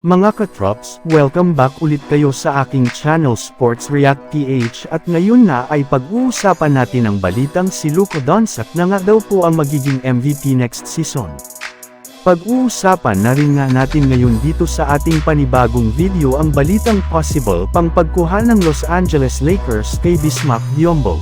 Mga katrops, welcome back ulit kayo sa aking channel Sports React PH at ngayon na ay pag-uusapan natin ang balitang si Luka Doncic na nga daw po ang magiging MVP next season. Pag-uusapan na rin nga natin ngayon dito sa ating panibagong video ang balitang possible pang pagkuha ng Los Angeles Lakers kay Bismack Biyombo.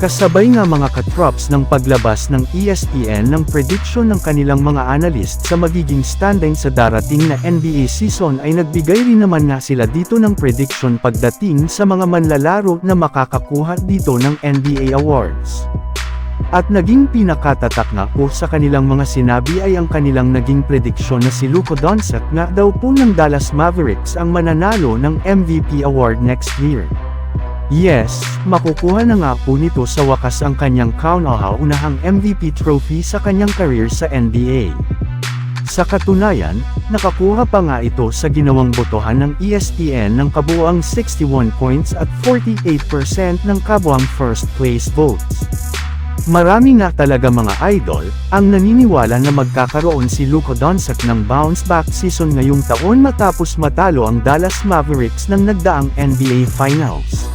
Kasabay nga mga katrops ng paglabas ng ESPN ng prediction ng kanilang mga analyst sa magiging standing sa darating na NBA season ay nagbigay rin naman nga sila dito ng prediction pagdating sa mga manlalaro na makakakuha dito ng NBA awards. At naging pinakatatak nga po sa kanilang mga sinabi ay ang kanilang naging prediksyon na si Luka Doncic nga daw po ng Dallas Mavericks ang mananalo ng MVP award next year. Yes, makukuha na nga po nito sa wakas ang kanyang kauna-unahang MVP trophy sa kanyang career sa NBA. Sa katunayan, nakakuha pa nga ito sa ginawang botohan ng ESPN ng kabuuang 61 points at 48% ng kabuuang first place votes. Marami nga talaga mga idol, ang naniniwala na magkakaroon si Luka Doncic ng bounce back season ngayong taon matapos matalo ang Dallas Mavericks ng nagdaang NBA Finals.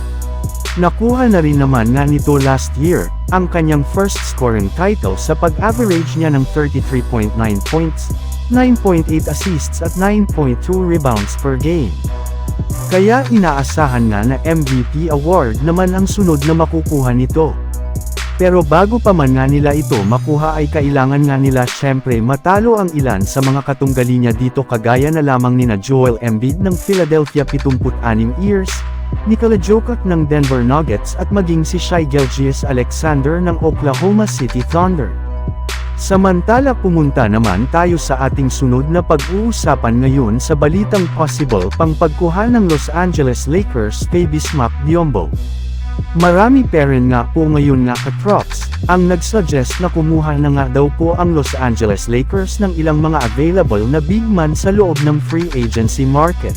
Nakuha na rin naman nga nito last year, ang kanyang first scoring title sa pag-average niya ng 33.9 points, 9.8 assists at 9.2 rebounds per game. Kaya inaasahan nga na MVP award naman ang sunod na makukuha nito. Pero bago pa man nga nila ito makuha ay kailangan nga nila syempre matalo ang ilan sa mga katunggali niya dito kagaya na lamang nina Joel Embiid ng Philadelphia 76 years, Nikola Jokic ng Denver Nuggets at maging si Shai Gilgeous Alexander ng Oklahoma City Thunder. Samantala pumunta naman tayo sa ating sunod na pag-uusapan ngayon sa balitang possible pang pagkuha ng Los Angeles Lakers kay Bismack Biyombo. Marami pa rin nga po ngayon nga katrops, ang nagsuggest na kumuha na nga daw po ang Los Angeles Lakers ng ilang mga available na big man sa loob ng free agency market.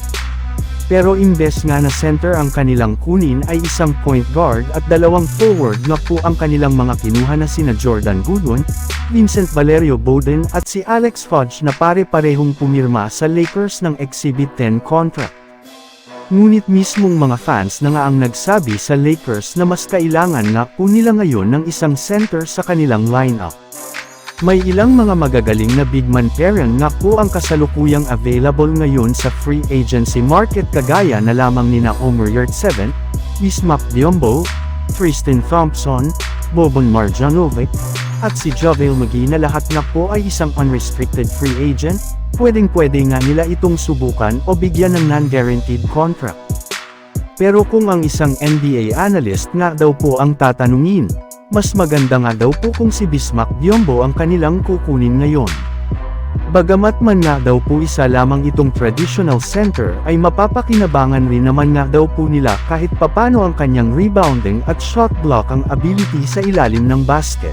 Pero imbes nga na center ang kanilang kunin ay isang point guard at dalawang forward nga po ang kanilang mga kinuha na sina Jordan Goodwin, Vincent Valerio Bowden at si Alex Fudge na pare-parehong pumirma sa Lakers ng Exhibit 10 contract. Ngunit mismong mga fans na nga ang nagsabi sa Lakers na mas kailangan nga po nila ngayon ng isang center sa kanilang lineup. May ilang mga magagaling na big man pairing nga po ang kasalukuyang available ngayon sa free agency market kagaya na lamang nina Omer Yurtseven, Bismack Biyombo, Tristan Thompson, Boban Marjanovic, at si Javel McGee na lahat na po ay isang unrestricted free agent, pwedeng-pwede nga nila itong subukan o bigyan ng non-guaranteed contract. Pero kung ang isang NBA analyst nga daw po ang tatanungin, mas maganda nga daw po kung si Bismack Biyombo ang kanilang kukunin ngayon. Bagamat man nga daw po isa lamang itong traditional center ay mapapakinabangan rin naman nga daw po nila kahit papano ang kanyang rebounding at shot block ang ability sa ilalim ng basket.